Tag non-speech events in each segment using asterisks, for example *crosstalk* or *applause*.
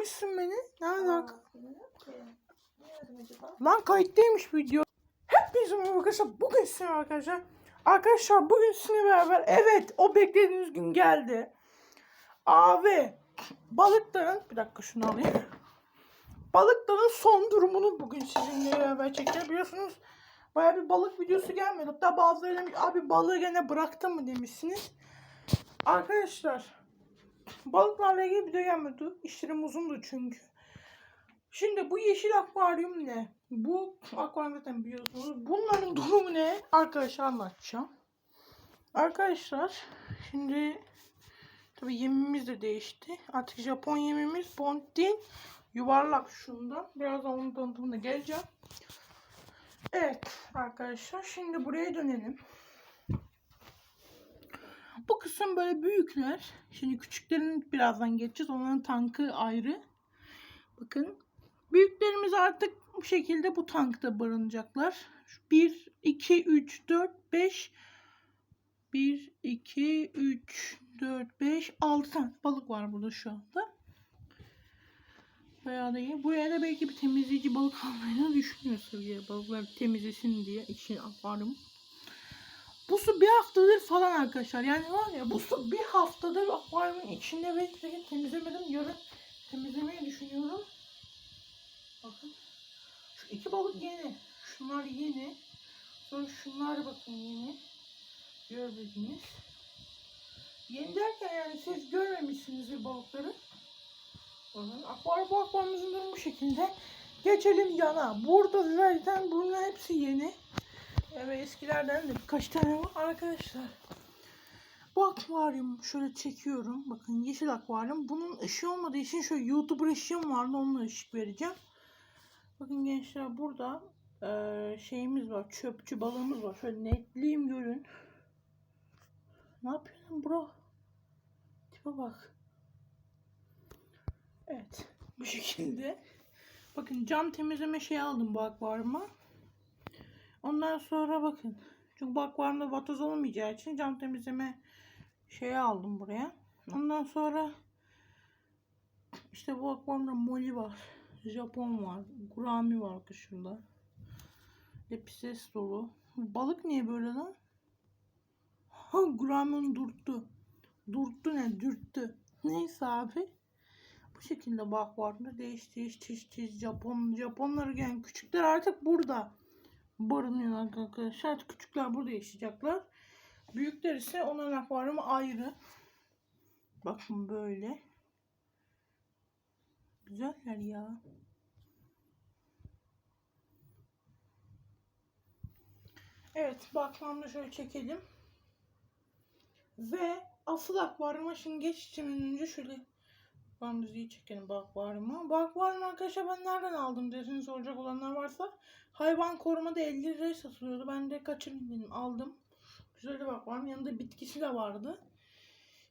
Aramışsın beni. Ne alaka? Aa? Lan kayıttaymış video. Hepinize merhaba arkadaşlar. Bugün sizinle arkadaşlar. Arkadaşlar bugün sizinle beraber evet o beklediğiniz gün geldi. Abi balıkların bir dakika şunu alayım. Balıkların son durumunu bugün sizinle beraber çekeceğiz. Biliyorsunuz baya bir balık videosu gelmedi. Hatta bazıları demiş abi balığı gene bıraktın mı demişsiniz. Arkadaşlar balıklarla ilgili video gelmedi. İşlerim uzundu çünkü. Şimdi bu yeşil akvaryum ne? Bu akvaryum zaten biliyorsunuz. Bunların durumu ne? Arkadaşlar anlatacağım. Arkadaşlar şimdi tabii yemimiz de değişti. Artık Japon yemimiz değil. Yuvarlak şundan. Birazdan onun tanıtımına geleceğim. Evet arkadaşlar şimdi buraya dönelim. Bu kısım böyle büyükler. Şimdi küçüklerin birazdan geçeceğiz. Onların tankı ayrı. Bakın Büyüklerimiz artık bu şekilde bu tankta barınacaklar. 1, 2, 3, 4, 5 1, 2, 3, 4, 5, 6 tane balık var burada şu anda. Bayağı da iyi. Buraya da belki bir temizleyici balık almayı da düşünüyoruz tabii. Balıklar temizlesin diye için akvaryum. Bu su bir haftadır falan arkadaşlar. Yani var ya bu su bir haftadır akvaryumun içinde ve temizlemedim. Yarın temizlemeyi düşünüyorum. Bakın. Şu iki balık yeni. Şunlar yeni. Sonra şunlar bakın yeni. Gördünüz. Yeni derken yani siz görmemişsiniz bu balıkları. Bakın akvaryum akvaryumumuzun durumu bu şekilde. Geçelim yana. Burada zaten bunların hepsi yeni. Evet eskilerden de birkaç tane var arkadaşlar. Bu akvaryum şöyle çekiyorum. Bakın yeşil akvaryum. Bunun ışığı olmadığı için şöyle YouTuber ışığım vardı. Onunla ışık vereceğim. Bakın gençler burada eee, şeyimiz var. Çöpçü balığımız var. Şöyle netleyeyim görün. Ne yapıyorsun bro? Tipe bak. Evet. Bu şekilde. Bakın cam temizleme şeyi aldım bu akvaryuma. Ondan sonra bakın. Çünkü bu akvaryumda vatoz olmayacağı için cam temizleme şeyi aldım buraya. Ondan sonra işte bu akvaryumda moli var. Japon var. Gurami var şurada. Epises dolu. Balık niye böyle lan? Ha Gurami'nin durttu. Durttu ne? Dürttü. Neyse abi. Bu şekilde bak vardı. Değiş değiş çiş çiş Japon. Japonlar yani küçükler artık burada barınıyorlar arkadaşlar. Küçükler burada yaşayacaklar. Büyükler ise onların akvaryumu ayrı. Bakın böyle. Güzeller ya. Evet bakmamda şöyle çekelim. Ve asıl akvaryuma şimdi geçeceğim önce şöyle bandızıyı çekelim bu akvaryuma. Bu akvaryumu arkadaşlar ben nereden aldım diye soracak olanlar varsa hayvan korumada 50 liraya satılıyordu. Ben de kaçırdım aldım. Güzel bir akvaryum. Yanında bitkisi de vardı.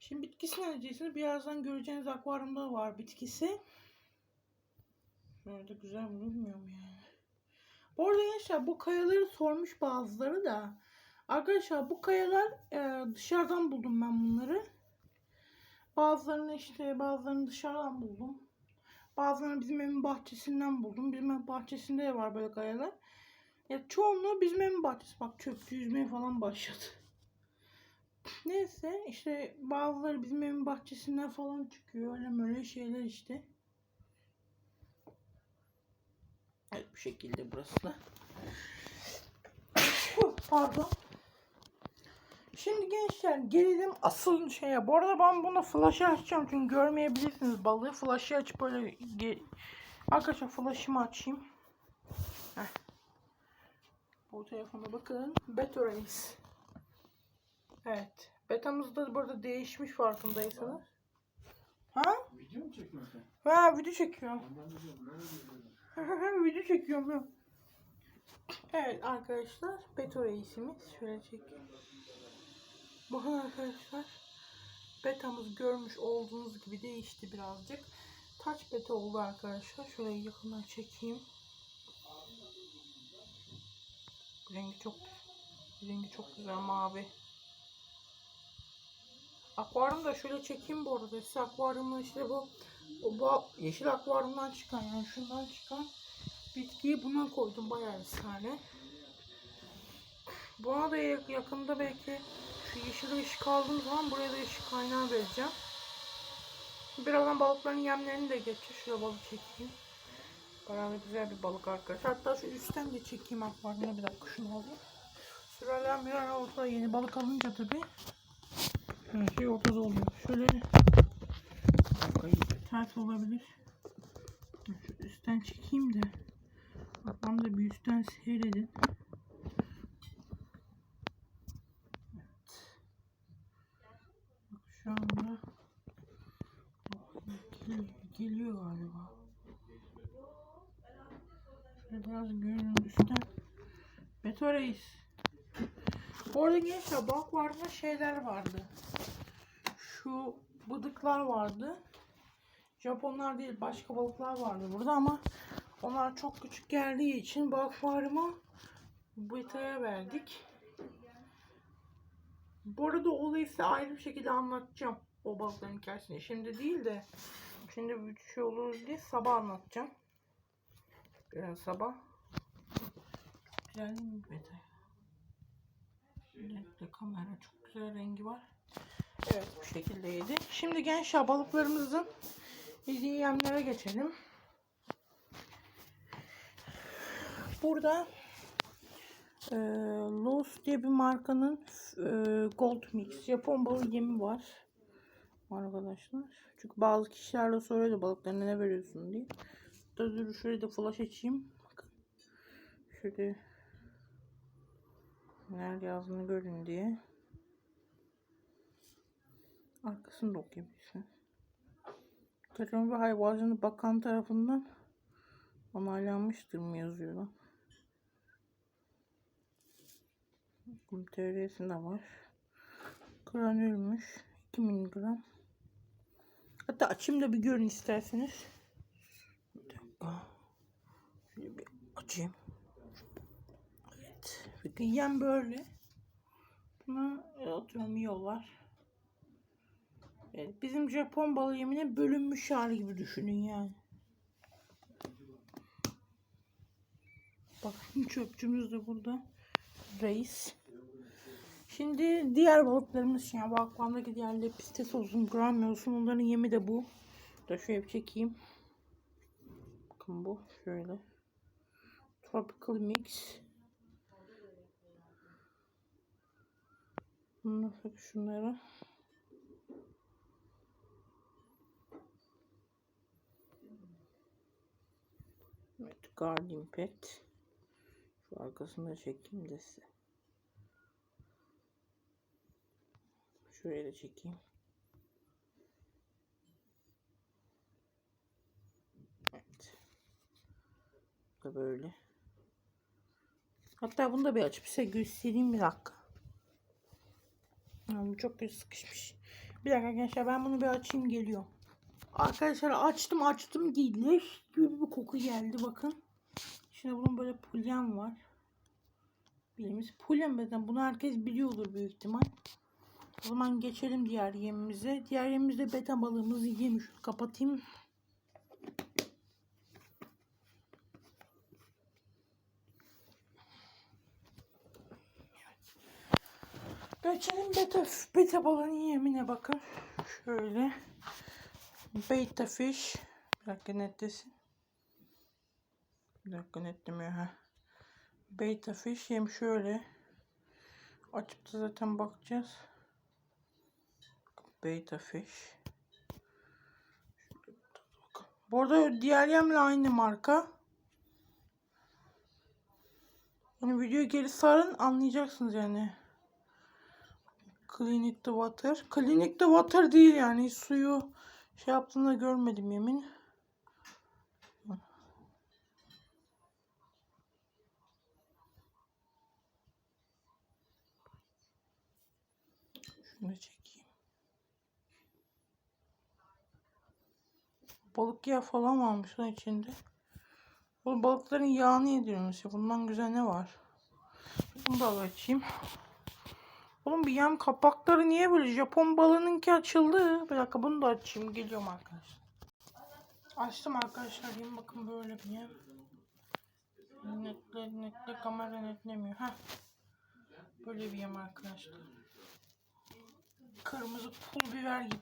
Şimdi bitkisi ne diyeceksiniz? Birazdan göreceğiniz akvaryumda var bitkisi. Böyle de güzel bulunmuyor yani. Bu arada gençler bu kayaları sormuş bazıları da. Arkadaşlar bu kayalar e, dışarıdan buldum ben bunları. Bazılarını işte bazılarını dışarıdan buldum. Bazılarını bizim evin bahçesinden buldum. Bizim evin bahçesinde de var böyle kayalar. Ya çoğunluğu bizim evin bahçesi. Bak çöpçü yüzmeye falan başladı. *laughs* Neyse işte bazıları bizim evin bahçesinden falan çıkıyor. Öyle böyle şeyler işte. Evet bu şekilde burası da. *laughs* Pardon. Şimdi gençler gelelim asıl şeye. Bu arada ben bunu flash'ı açacağım çünkü görmeyebilirsiniz balığı. Flash'ı açıp böyle Arkadaşlar flash'ımı açayım. Heh. Bu telefona bakın. Beta. Evet. Betamız da burada değişmiş farkındaysanız. Ha? Video mu çekiyorsun Ha video çekiyorum. *laughs* video çekiyorum. Evet arkadaşlar Beto reisimiz şöyle çekeyim. Bakın arkadaşlar betamız görmüş olduğunuz gibi değişti birazcık. Taç beta oldu arkadaşlar. Şöyle yakından çekeyim. Rengi çok rengi çok güzel mavi. Akvaryum da şöyle çekeyim bu arada. Size akvaryumu işte bu bu yeşil akvaryumdan çıkan yani şundan çıkan bitkiyi buna koydum bayağı bir tane. Buna da yak- yakında belki yeşil ışık aldığım zaman buraya da ışık kaynağı vereceğim. Birazdan balıkların yemlerini de geçeceğim. Şuraya balık çekeyim. Bayağı güzel bir balık arkadaşlar. Hatta şu üstten de çekeyim akvaryumuna bir dakika şunu alayım. Süreler mirar ortada yeni balık alınca tabii her şey ortada oluyor. Şöyle ters olabilir. Şu üstten çekeyim de babam da bir üstten seyredin. Evet. Bak şu anda Oh, geliyor, galiba. Şöyle biraz görünün üstten. Beto Reis. Orada gençler bak vardı şeyler vardı. Şu bıdıklar vardı. Japonlar değil başka balıklar vardı burada ama onlar çok küçük geldiği için bu akvaryumu Beto'ya verdik. Bu arada olayı size ayrı bir şekilde anlatacağım. O balıkların hikayesini. Şimdi değil de şimdi bir şey olur diye sabah anlatacağım. Biraz sabah. Güzel mi Beto? Renkli kamera çok güzel rengi var. Evet bu şekildeydi. Şimdi gençler balıklarımızın yediği yemlere geçelim. Burada e, Lowe's diye bir markanın e, Gold Mix Japon balığı yemi var. Arkadaşlar. Çünkü bazı kişiler de soruyordu balıklarına ne veriyorsun diye. Dur dur şöyle de flash açayım. Bakın. Şöyle Neler yazdığını görün diye. Arkasını da okuyabilirsin. Tarım ve Hayvancılık Bakan tarafından onaylanmıştır mı yazıyor lan. TR'sinde var. Granülmüş. 2 miligram. Hatta açayım da bir görün isterseniz. Bir dakika. Şöyle bir açayım. Evet. Yem böyle. Buna atıyorum yiyorlar. Evet, bizim Japon balığı yemine bölünmüş hali gibi düşünün yani. Bakın çöpçümüz de burada. Reis. Şimdi diğer balıklarımız yani bu akvaryumdaki diğer lepistes olsun, grammy olsun onların yemi de bu. Da şöyle bir çekeyim. Bakın bu şöyle. Tropical Mix. Bunları şunlara. Evet, Guardian Pet. Şu arkasını da çekeyim de size. Şuraya da çekeyim. Evet. Bu da böyle. Hatta bunu da bir açıp size göstereyim bir dakika. Ya bu çok kötü sıkışmış. Bir dakika gençler ben bunu bir açayım geliyor. Arkadaşlar açtım açtım değil. Gibi bir koku geldi bakın. Şimdi bunun böyle pulyan var. Bildiğimiz pulyan zaten bunu herkes biliyordur büyük ihtimal. O zaman geçelim diğer yemimize. Diğer yemimizde beta balığımızı yemiş. Kapatayım. Geçelim beta, beta balığın yemine bakın. Şöyle. Beta fish. Bir dakika netlesin. Bir dakika netlemiyor ha. Beta fish yem şöyle. Açıp da zaten bakacağız. Beta fish. Bu arada diğer yemle aynı marka. Yani videoyu geri sarın anlayacaksınız yani. Clinic the Water. Clinic the Water değil yani suyu şey yaptığını görmedim yemin. Şunu çekeyim. Balık yağı falan varmış lan içinde. Bu balıkların yağını yediriyormuş ya. Bundan güzel ne var? Bunu da açayım. Oğlum bir yem kapakları niye böyle? Japon balığınınki açıldı. Bir dakika bunu da açayım. Geliyorum arkadaşlar. Açtım arkadaşlar. Yine bakın böyle bir yem. Netle netle kamera netlemiyor. Heh. Böyle bir yem arkadaşlar. Kırmızı pul biber gibi.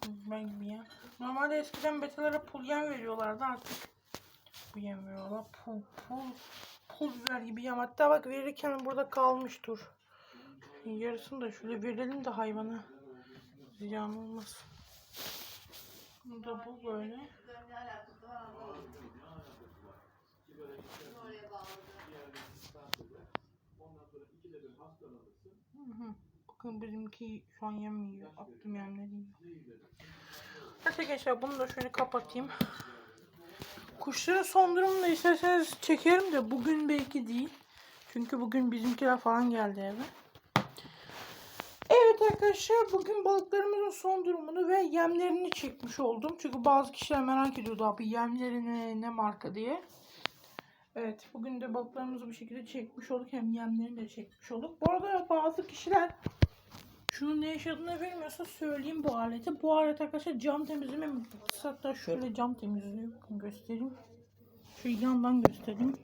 Pul biber gibi yem. Normalde eskiden betelere pul yem veriyorlardı artık. Bu yem veriyorlar. Pul pul pul biber gibi yem. Hatta bak verirken burada kalmış dur. Yarısını da şöyle verelim de hayvana. Ziyan olmasın. Bu da bu böyle. Hı hı. Bakın bizimki şu an yem yiyor. Attım yiyor. Neyse gençler bunu da şöyle kapatayım. Kuşların son durumunu da isterseniz çekerim de bugün belki değil. Çünkü bugün bizimkiler falan geldi eve. Evet arkadaşlar bugün balıklarımızın son durumunu ve yemlerini çekmiş oldum. Çünkü bazı kişiler merak ediyordu abi yemlerini ne marka diye. Evet bugün de balıklarımızı bu şekilde çekmiş olduk. Hem yemlerini de çekmiş olduk. Bu arada bazı kişiler şunun ne yaşadığını bilmiyorsa söyleyeyim bu aleti. Bu alet arkadaşlar cam temizleme mıknatısı. Hatta şöyle cam temizliyor. Göstereyim. Şu yandan göstereyim.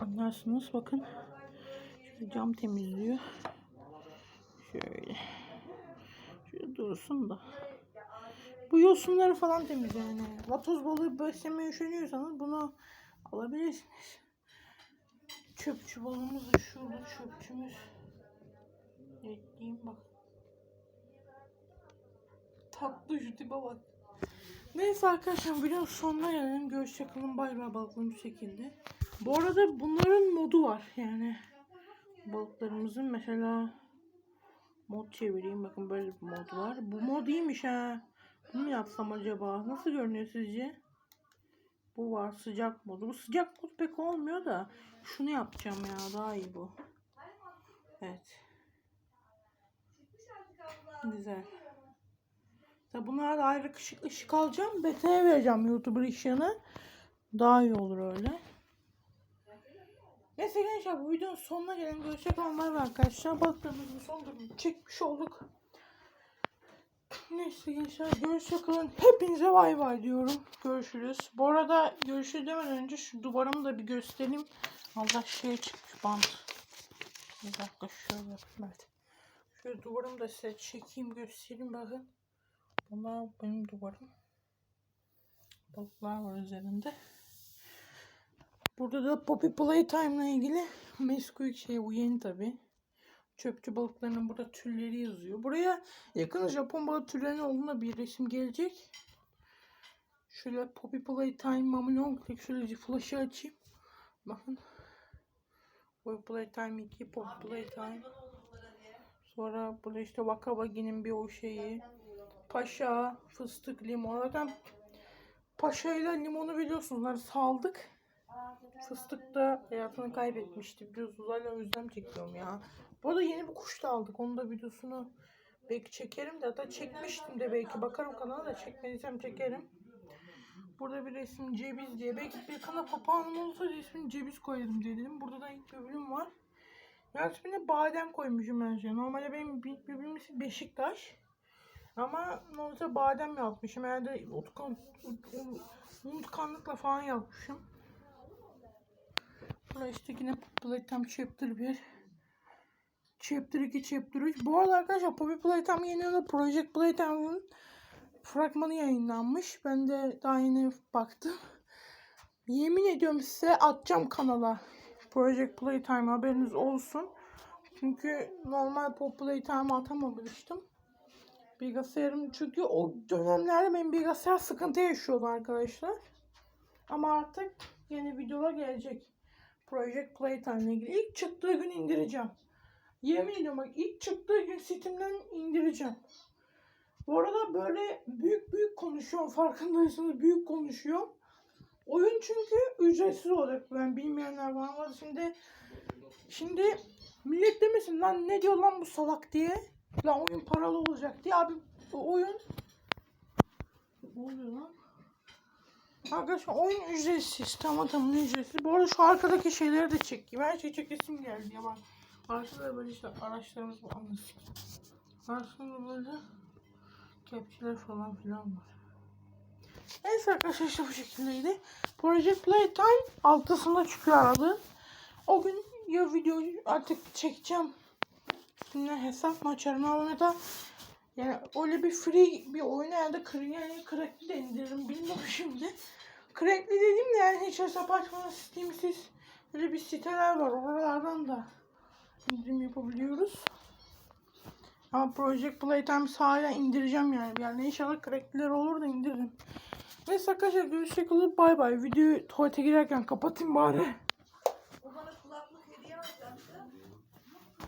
Anlarsınız bakın. Şöyle cam temizliyor. Şöyle. Şöyle dursun da. Bu yosunları falan temizliyor yani. Vatoz balığı beslemeye üşeniyorsanız bunu alabilirsiniz. Çöpçü balığımız da şurada çöpçümüz. Ekleyeyim bak. Tatlı şu tipe bak. Neyse arkadaşlar videonun sonuna gelelim. Görüşçakalın bay bay balıklarım bu şekilde. Bu arada bunların modu var yani. Balıklarımızın mesela mod çevireyim. Bakın böyle bir mod var. Bu mod iyiymiş ha. Bunu mu yapsam acaba? Nasıl görünüyor sizce? Bu var sıcak modu. Bu sıcak mod pek olmuyor da. Şunu yapacağım ya daha iyi bu. Evet. Güzel. Tabi bunlara da ayrı ışık, ışık alacağım. Beta'ya vereceğim YouTuber ışığını. Daha iyi olur öyle. Neyse gençler bu videonun sonuna gelen görüşecek olanlar var arkadaşlar. Balıklarımızın son durumunu çekmiş olduk. Neyse gençler görüşecek kalın. Hepinize bay bay diyorum. Görüşürüz. Bu arada görüşürüz demeden önce şu duvarımı da bir göstereyim. Allah şey çıkmış bant. Bir dakika şöyle yapayım evet. Şöyle duvarımı da size çekeyim göstereyim bakın. Bunlar benim duvarım. Balıklar var üzerinde. Burada da Poppy Playtime ile ilgili Mesquik şey bu yeni tabi. Çöpçü balıklarının burada türleri yazıyor. Buraya yakın Japon balık türlerinin olduğuna bir resim gelecek. Şöyle Poppy Playtime Mamilon şöyle flash'ı açayım. Bakın. Poppy Playtime 2 Poppy Playtime. Sonra burada işte Waka Wagi'nin bir o şeyi. Paşa, fıstık, limon. Zaten Paşa ile limonu biliyorsunuz. Onları saldık. Fıstık da hayatını kaybetmişti. Biliyorsunuz hala özlem çekiyorum ya. Bu arada yeni bir kuş da aldık. Onun da videosunu belki çekerim de. Hatta çekmiştim de belki. Bakarım kanala da çekmediysem çekerim. Burada bir resim ceviz diye. Belki bir kanal papağanım olsa ismini ceviz koyarım dedim. Burada da ilk bölüm var. Ya ismini badem koymuşum ben şey. Normalde benim ismi Beşiktaş. Ama normalde badem yazmışım. Herhalde utkan, ut- unutkanlıkla falan yazmışım. Burada işte yine Playtime Chapter 1. Chapter 2, Chapter 3. Bu arada arkadaşlar Poppy Playtime yeni yılda Project Playtime'ın fragmanı yayınlanmış. Ben de daha yeni baktım. Yemin ediyorum size atacağım kanala. Project Playtime haberiniz olsun. Çünkü normal Pop Playtime atamamıştım. Bilgisayarım çünkü o dönemlerde benim bilgisayar sıkıntı yaşıyordu arkadaşlar. Ama artık yeni videolar gelecek. Project Playtime ile ilgili. İlk çıktığı gün indireceğim. Yemin ediyorum bak ilk çıktığı gün Steam'den indireceğim. Bu arada böyle büyük büyük konuşuyorum. Farkındaysanız büyük konuşuyorum. Oyun çünkü ücretsiz olacak. Ben bilmeyenler var. Şimdi şimdi millet demesin lan ne diyor lan bu salak diye. Lan oyun paralı olacak diye. Abi bu oyun ne oluyor lan? Arkadaşlar oyun ücretsiz. Tamam tamam ücretsiz. Bu arada şu arkadaki şeyleri de çekeyim. Her şey çekesim geldi ya bak. Arkada böyle işte araçlarımız var. Arkada böyle kepçeler falan filan var. Neyse arkadaşlar işte bu şekildeydi. Project Playtime altısında çıkıyor arada. O gün ya videoyu artık çekeceğim. Şimdi hesap mı açarım ama da yani öyle bir free bir oyun herhalde kır, yani crackli de indiririm bilmiyorum şimdi. Crackli dediğim de yani hiç hesap açmadan Steam'siz böyle bir siteler var oralardan da indirim yapabiliyoruz. Ama Project Playtime hala indireceğim yani. Yani inşallah crackliler olur da indiririm. Neyse arkadaşlar görüşecek olur. Bay bay. Videoyu tuvalete girerken kapatayım bari.